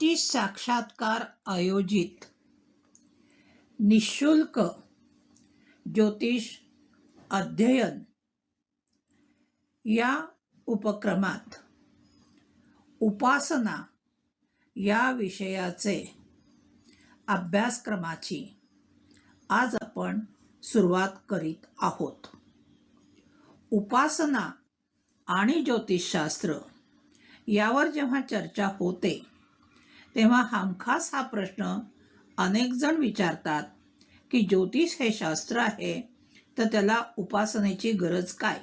ज्योतिष साक्षात्कार आयोजित. निशुल्क ज्योतिष अध्ययन. या उपक्रमात उपासना या विषयाचे अभ्यासक्रमाची आज आपण सुरुवात करीत आहोत. उपासना आणि ज्योतिषशास्त्र यावर जेव्हा चर्चा होते तेव्हा हमखास हा प्रश्न अनेक जण विचारतात की ज्योतिष हे शास्त्र आहे तर त्याला उपासनेची गरज काय?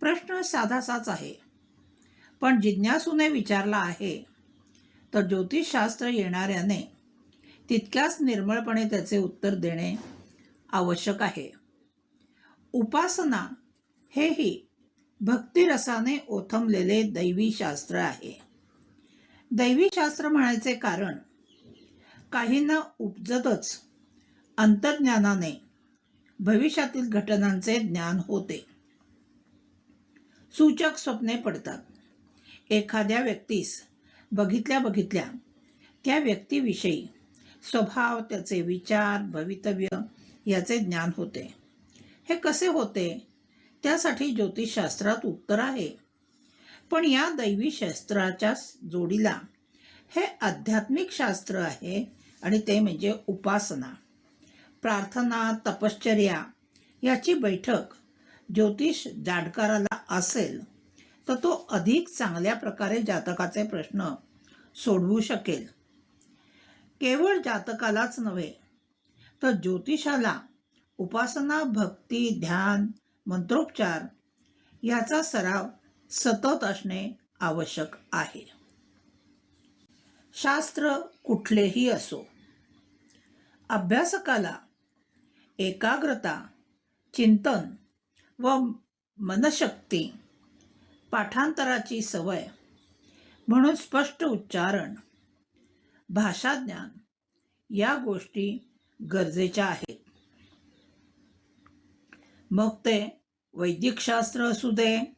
प्रश्न साधासाच आहे. पण जिज्ञासूने विचारला आहे तर ज्योतिषशास्त्र येणाऱ्याने तितक्याच निर्मळपणे त्याचे उत्तर देणे आवश्यक आहे. उपासना हेही भक्तिरसाने ओथंबलेले दैवी शास्त्र आहे. दैवी शास्त्र म्हणायचे कारण काहींना उपजतच अंतर्ज्ञानाने भविष्यातील घटनांचे ज्ञान होते. सूचक स्वप्ने पडतात. एखाद्या व्यक्तीस बघितल्या बघितल्या त्या व्यक्तीविषयी स्वभाव त्याचे विचार भवितव्य याचे ज्ञान होते. हे कसे होते? त्यासाठी ज्योतिषशास्त्रात उत्तर आहे. पण या दैवी शास्त्राच्या जोडीला हे आध्यात्मिक शास्त्र आहे आणि ते म्हणजे उपासना प्रार्थना तपश्चर्या याची बैठक ज्योतिष जाडकाराला असेल तर तो अधिक चांगल्या प्रकारे जातकाचे प्रश्न सोडवू शकेल. केवळ जातकालाच नव्हे तर ज्योतिषाला उपासना भक्ती ध्यान मंत्रोपचार याचा सराव सतत असणे आवश्यक आहे. शास्त्र कुठलेही असो. अभ्यासकाला एकाग्रता चिंतन व मनशक्ती पाठांतराची सवय म्हणून स्पष्ट उच्चारण भाषाज्ञान या गोष्टी गरजेच्या आहेत. मग ते वैदिकशास्त्र असू दे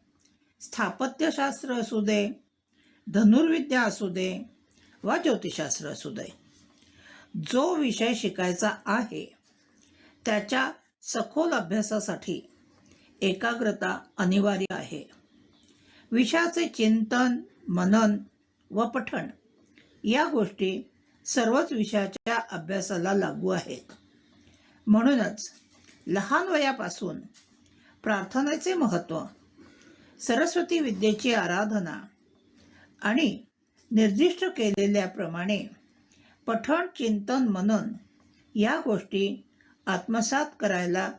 स्थापत्यशास्त्र असू दे धनुर्विद्या असू दे वा ज्योतिषशास्त्र असू दे. जो विषय शिकायचा आहे त्याच्या सखोल अभ्यासासाठी एकाग्रता अनिवार्य आहे. विषयाचे चिंतन मनन व पठण या गोष्टी सर्वच विषयाच्या अभ्यासाला लागू आहेत. म्हणूनच लहान वयापासून प्रार्थनेचे महत्त्व सरस्वती विद्येची आराधना आणि निर्दिष्ट केलेल्याप्रमाणे पठण चिंतन मनन या गोष्टी आत्मसात करायला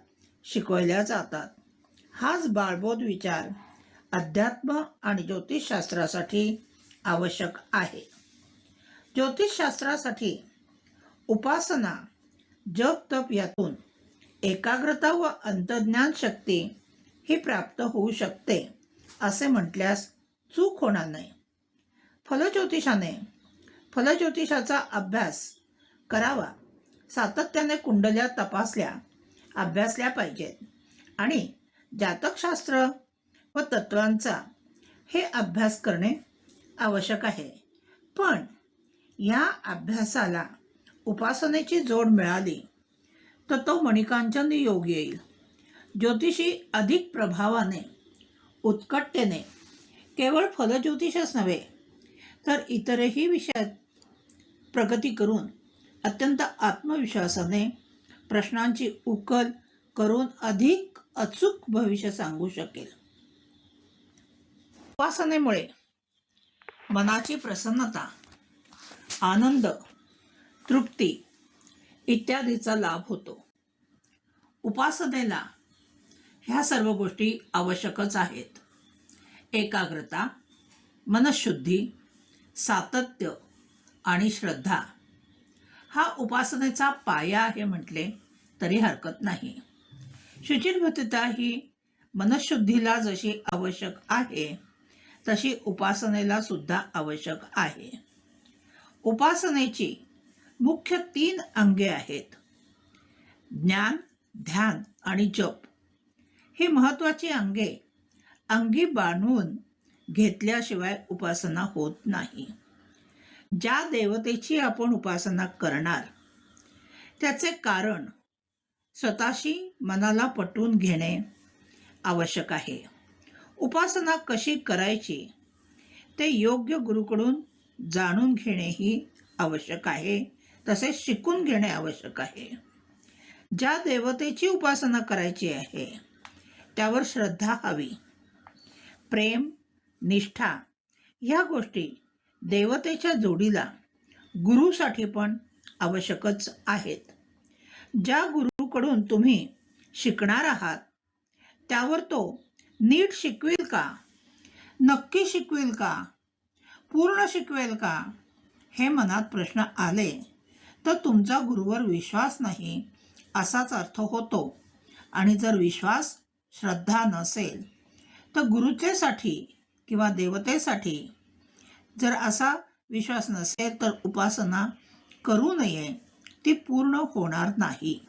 शिकवल्या जातात. हाच बाळबोध विचार अध्यात्म आणि ज्योतिषशास्त्रासाठी आवश्यक आहे. ज्योतिषशास्त्रासाठी उपासना जप तप यातून एकाग्रता व अंतर्ज्ञान शक्ती ही प्राप्त होऊ शकते असे म्हटल्यास चूक होणार नाही. फलज्योतिषाने फलज्योतिषाचा अभ्यास करावा. सातत्याने कुंडल्या तपासल्या अभ्यासल्या पाहिजेत. आणि जातकशास्त्र व तत्वांचा हे अभ्यास करणे आवश्यक आहे. पण या अभ्यासाला उपासनेची जोड मिळाली तर तो मणिकांचन योग येईल. ज्योतिषी अधिक प्रभावाने उत्कटतेने केवळ फलज्योतिषच नव्हे तर इतरही विषयात प्रगती करून अत्यंत आत्मविश्वासाने प्रश्नांची उकल करून अधिक अचूक भविष्य सांगू शकेल. उपासनेमुळे मनाची प्रसन्नता आनंद तृप्ती इत्यादीचा लाभ होतो. उपासनेला ह्या सर्व गोष्टी आवश्यकच आहेत. एकाग्रता मनशुद्धी सातत्य आणि श्रद्धा. हा उपासनेचा पाया आहे म्हटले तरी हरकत नाही. शुचिर्भूतता ही मनशुद्धीला जशी आवश्यक आहे तशी उपासनेला सुद्धा आवश्यक आहे. उपासनेची मुख्य तीन अंगे आहेत. ज्ञान ध्यान आणि जप. ही महत्त्वाची अंगे अंगी बांधून घेतल्याशिवाय उपासना होत नाही. ज्या देवतेची आपण उपासना करणार त्याचे कारण स्वतःशी मनाला पटवून घेणे आवश्यक आहे. उपासना कशी करायची ते योग्य गुरुकडून जाणून घेणेही आवश्यक आहे. तसेच शिकून घेणे आवश्यक आहे. ज्या देवतेची उपासना करायची आहे त्यावर श्रद्धा हवी. प्रेम निष्ठा. ह्या गोष्टी देवतेच्या जोडीला गुरुसाठी पण आवश्यकच आहेत. ज्या गुरुकडून तुम्ही शिकणार आहात त्यावर तो नीट शिकवेल का? नक्की शिकवेल का? पूर्ण शिकवेल का? हे मनात प्रश्न आले तर तुमचा गुरुवर विश्वास नाही असाच अर्थ होतो. आणि जर विश्वास श्रद्धा नसेल तर गुरुचेसाठी किंवा देवतेसाठी. जर असा विश्वास नसेल तर उपासना करू नये ती पूर्ण होणार नाही.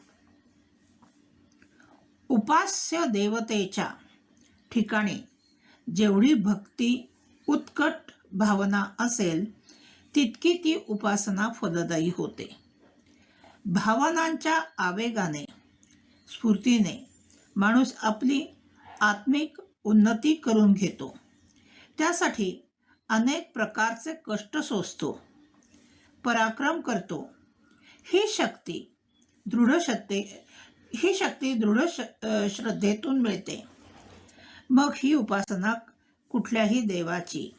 उपास्य देवतेच्या ठिकाणी जेवढी भक्ती उत्कट भावना असेल तितकी ती उपासना फलदायी होते. भावनांच्या आवेगाने स्फूर्तीने माणूस आपली आत्मिक उन्नती करून घेतो. त्यासाठी अनेक प्रकारचे कष्ट सोसतो. पराक्रम करतो. ही शक्ती दृढ शक्ती ही शक्ती दृढ श श्रद्धेतून मिळते. मग ही उपासना कुठल्याही देवाची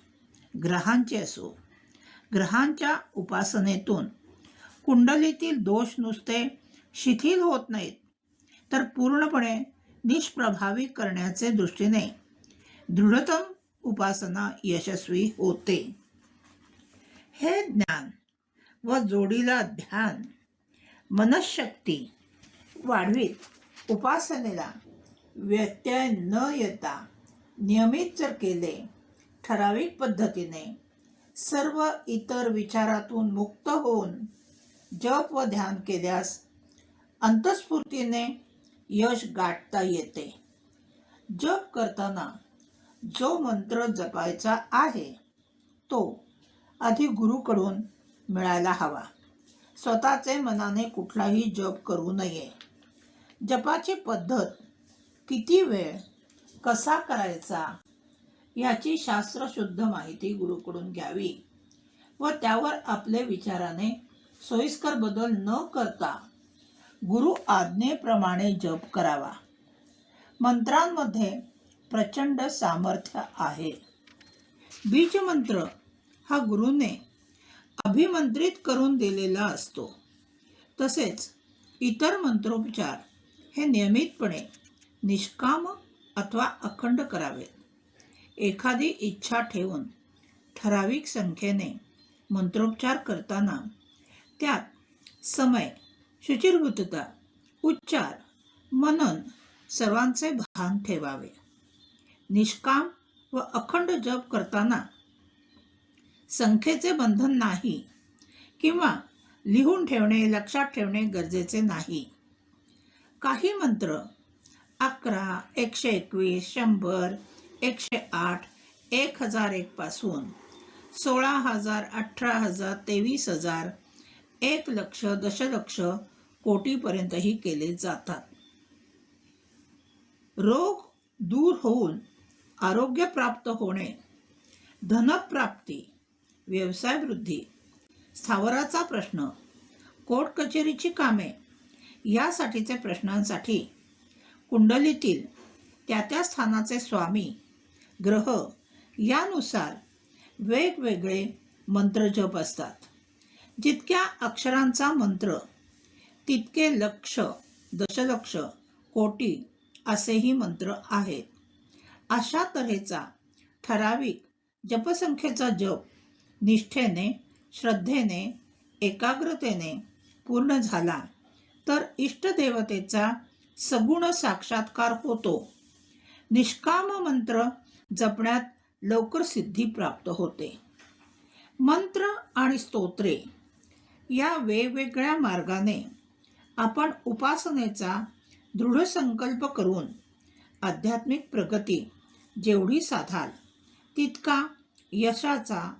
ग्रहांची असो. ग्रहांच्या उपासनेतून कुंडलीतील दोष नुसते शिथिल होत नाहीत तर पूर्णपणे निष्प्रभावी करण्याचे दृष्टीने दृढतम उपासना यशस्वी होते. हे ज्ञान व जोडीला ध्यान मनशक्ती वाढवीत. उपासनेला व्यत्यय न येता नियमित जर केले ठराविक पद्धतीने सर्व इतर विचारातून मुक्त होऊन जप व ध्यान केल्यास अंतस्फूर्तीने यश गाठता येते. जप करताना जो मंत्र जपायचा आहे तो आधी गुरुकडून मिळायला हवा. स्वतःचे मनाने कुठलाही जप करू नये. जपाची पद्धत किती वेळ कसा करायचा याची शास्त्रशुद्ध माहिती गुरुकडून घ्यावी व त्यावर आपले विचाराने सोयीस्कर बदल न करता गुरु आज्ञेप्रमाणे जप करावा. मंत्रांमध्ये प्रचंड सामर्थ्य आहे. बीजमंत्र हा गुरुने अभिमंत्रित करून दिलेला असतो. तसेच इतर मंत्रोपचार हे नियमितपणे निष्काम अथवा अखंड करावेत एखादी इच्छा ठेवून ठराविक संख्येने मंत्रोपचार करताना त्यात समय शुचिर्भूतता उच्चार मनन सर्वांचे भान ठेवावे. निष्काम व अखंड जप करताना. संख्येचे बंधन नाही किंवा लिहून ठेवणे लक्षात ठेवणे गरजेचे नाही. काही मंत्र अकरा एकशे एकवीस शंभर एकशे आठ एक हजार एकपासून सोळा हजार अठरा हजार तेवीस हजार एक लक्ष दशलक्ष कोटीपर्यंतही केले जातात. रोग दूर होऊन आरोग्य प्राप्त होणे धनप्राप्ती व्यवसाय वृद्धी स्थावराचा प्रश्न कोर्ट कचेरीची कामे यासाठीचे प्रश्नांसाठी कुंडलीतील त्या त्या स्थानाचे स्वामी ग्रह यानुसार वेगवेगळे मंत्रजप असतात. जितक्या अक्षरांचा मंत्र तितके लक्ष दशलक्ष कोटी असेही मंत्र आहेत. अशा तऱ्हेचा ठराविक जपसंख्येचा जप निष्ठेने श्रद्धेने एकाग्रतेने पूर्ण झाला तर इष्टदेवतेचा सगुण साक्षात्कार होतो. निष्काम मंत्र जपण्यात लवकर सिद्धी प्राप्त होते. मंत्र आणि स्तोत्रे या वेगवेगळ्या मार्गाने आपण उपासनेचा दृढ संकल्प करून आध्यात्मिक प्रगती जेवढी साधाल तितका यशाचा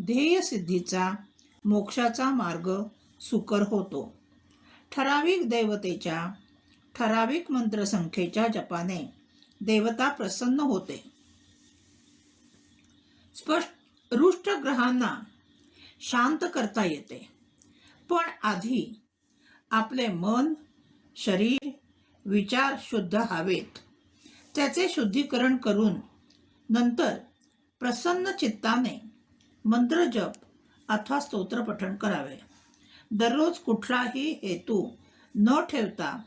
ध्येयसिद्धीचा मोक्षाचा मार्ग सुकर होतो. ठराविक देवतेच्या ठराविक मंत्रसंख्येच्या जपाने देवता प्रसन्न होते. स्पष्ट रुष्ट ग्रहांना शांत करता येते. पण आधी आपले मन शरीर विचार शुद्ध हवेत. त्याचे शुद्धीकरण करून नंतर प्रसन्न चित्ताने मंत्रजप अथवा स्तोत्रपठण करावे. दररोज कुठलाही हेतू न ठेवता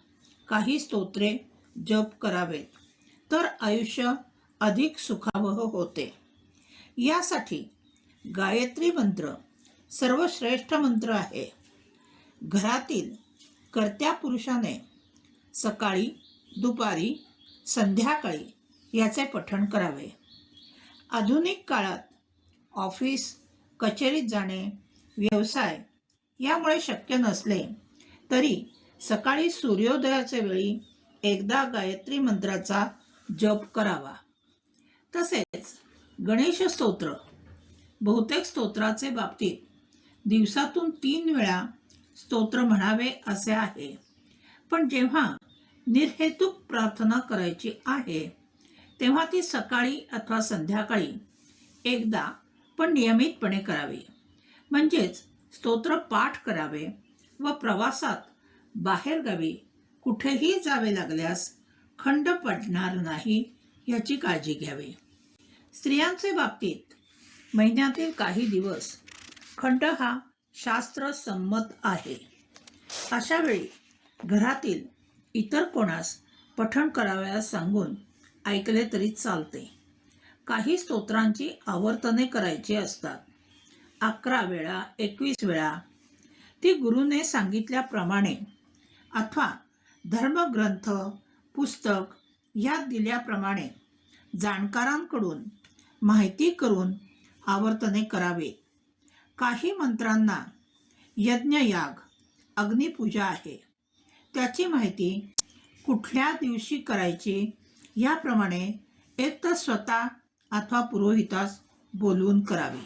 काही स्तोत्रे जप करावेत तर आयुष्य अधिक सुखावह होते. यासाठी गायत्री मंत्र सर्वश्रेष्ठ मंत्र आहे. घरातील कर्त्या पुरुषाने सकाळी दुपारी संध्याकाळी याचे पठण करावे. आधुनिक काळात ऑफिस कचेरीत जाणे व्यवसाय यामुळे शक्य नसले तरी सकाळी सूर्योदयाच्या वेळी एकदा गायत्री मंत्राचा जप करावा. तसेच गणेश स्तोत्र बहुतेक स्तोत्राचे बाबतीत दिवसातून तीन वेळा स्तोत्र म्हणावे असे आहे. पण जेव्हा निर्हेतुक प्रार्थना करायची आहे. तेव्हा ती सकाळी अथवा संध्याकाळी एकदा पण नियमितपणे करावी. म्हणजेच स्तोत्र पाठ करावे व प्रवासात बाहेरगावी कुठेही जावे लागल्यास खंड पडणार नाही याची काळजी घ्यावी. स्त्रियांचे बाबतीत महिन्यातील काही दिवस खंड हा शास्त्रसंमत आहे. अशावेळी घरातील इतर कोणास पठण करावयास सांगून ऐकले तरी चालते. काही स्तोत्रांची आवर्तने करायची असतात. अकरा वेळा एकवीस वेळा. ती गुरुने सांगितल्याप्रमाणे अथवा धर्मग्रंथ पुस्तक यात दिल्याप्रमाणे जाणकारांकडून माहिती करून आवर्तने करावे. काही मंत्रांना यज्ञयाग अग्निपूजा आहे. त्याची माहिती कुठल्या दिवशी करायची याप्रमाणे एक तर स्वतः अथवा पुरोहितास बोलवून करावी.